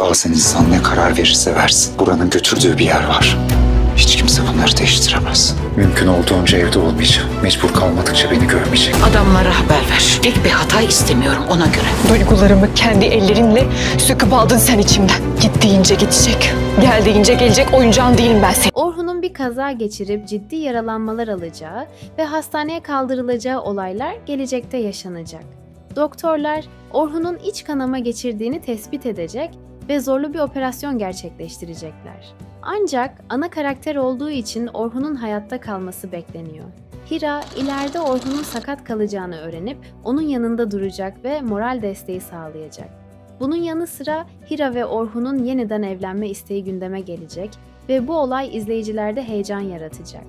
Bazen insan ne karar verirse versin. Buranın götürdüğü bir yer var. Hiç kimse bunları değiştiremez. Mümkün olduğunca evde olmayacağım. Mecbur kalmadıkça beni görmeyecek. Adamlara haber ver. Tek bir hata istemiyorum ona göre. Duygularımı kendi ellerinle söküp aldın sen içimden. Git deyince gidecek. Gel deyince gelecek oyuncağın değilim ben senin. Orhun'un bir kaza geçirip ciddi yaralanmalar alacağı ve hastaneye kaldırılacağı olaylar gelecekte yaşanacak. Doktorlar Orhun'un iç kanama geçirdiğini tespit edecek ve zorlu bir operasyon gerçekleştirecekler. Ancak ana karakter olduğu için Orhun'un hayatta kalması bekleniyor. Hira ileride Orhun'un sakat kalacağını öğrenip onun yanında duracak ve moral desteği sağlayacak. Bunun yanı sıra Hira ve Orhun'un yeniden evlenme isteği gündeme gelecek ve bu olay izleyicilerde heyecan yaratacak.